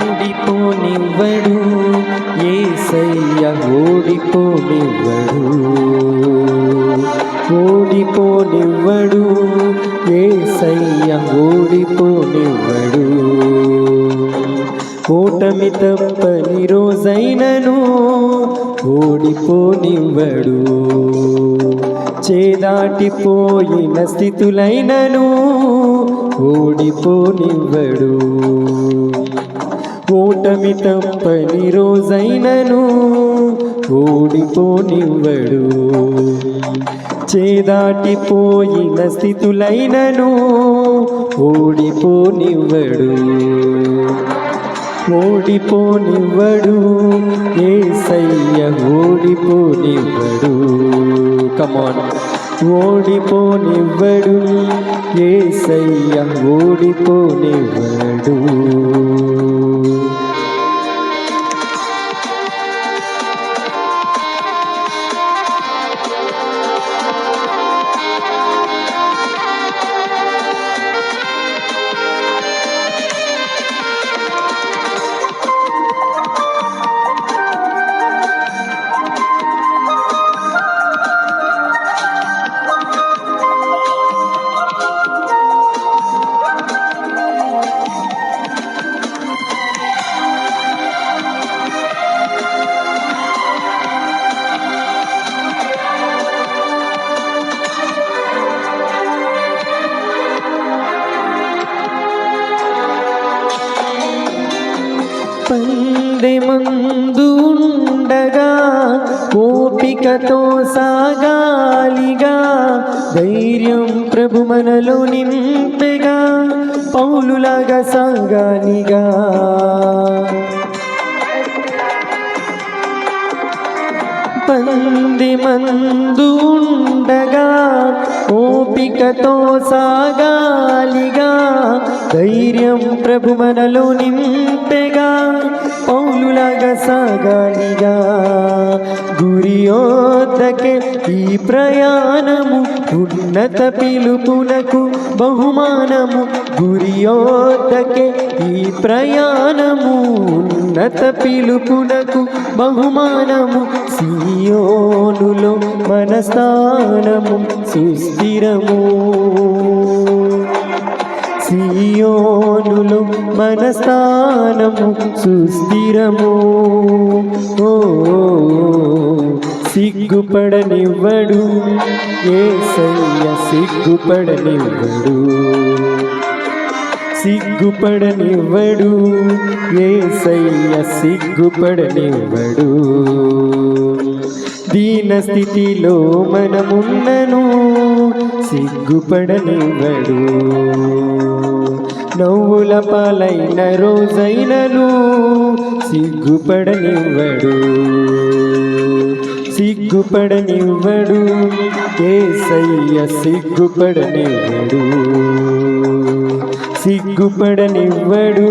ఆడిపోనివ్వడు సయ్య ఓడిపోనివ్వడు. ఓడిపోనివ్వడు. ఏసయ్య ఓడిపోనివ్వడు. ఓటమి తప్పని రోజైనను ఓడిపోనివ్వడు. చేదాటిపోయిన స్థితులైనను ఓడిపోనివ్వడు. కూటమి తప్పని రోజైనను ఓడిపోనివ్వడు చేదాటిపోయిన స్థితులైనను ఓడిపోనివ్వడు ఓడిపోనివ్వడు ఏసయ్య ఓడిపోనివ్వడు కమాన్ ఓడిపోనివ్వడు ఏసయ్య ఓడిపోనివ్వడు మందు ఉండగా ఓపికతో సాగాలిగా ధైర్యం ప్రభు మనలో నింపెగా పౌలులాగా సాగాలిగా. పంది మందు ఉండగా ఓపికతో సాగాలిగా ధైర్యం ప్రభు మనలో నింపెగా పౌలులాగా సాగాలిగా. గురియోద్దకే ఈ ప్రయాణము ఉన్నత పిలుపునకు బహుమానము. గురియోద్దకే ఈ ప్రయాణము ఉన్నత పిలుపునకు బహుమానము. సియోనులో మన స్థానము సుస్థిరము. సియోనులు మన స్థానము సుస్థిరము. ఓ సిగ్గుపడనివ్వడు. సయ్య సిగ్గుపడనివ్వడు. సిగ్గుపడనివ్వడు. ఏ సయ్య సిగ్గుపడనివ్వడు. దీన స్థితిలో మనమున్నను. సిగ్గుపడనివ్వడు నవ్వుల పాలైన రోజైనను సిగ్గుపడనివ్వడు సిగ్గుపడనివ్వడు ఏసయ్య సిగ్గుపడనివ్వడు సిగ్గుపడనివ్వడు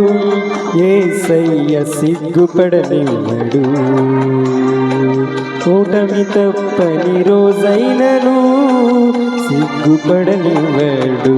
ఏసయ్య సిగ్గుపడనివ్వడు ఓటమి తప్పని రోజైనను సిగ్గుపడనివాడు.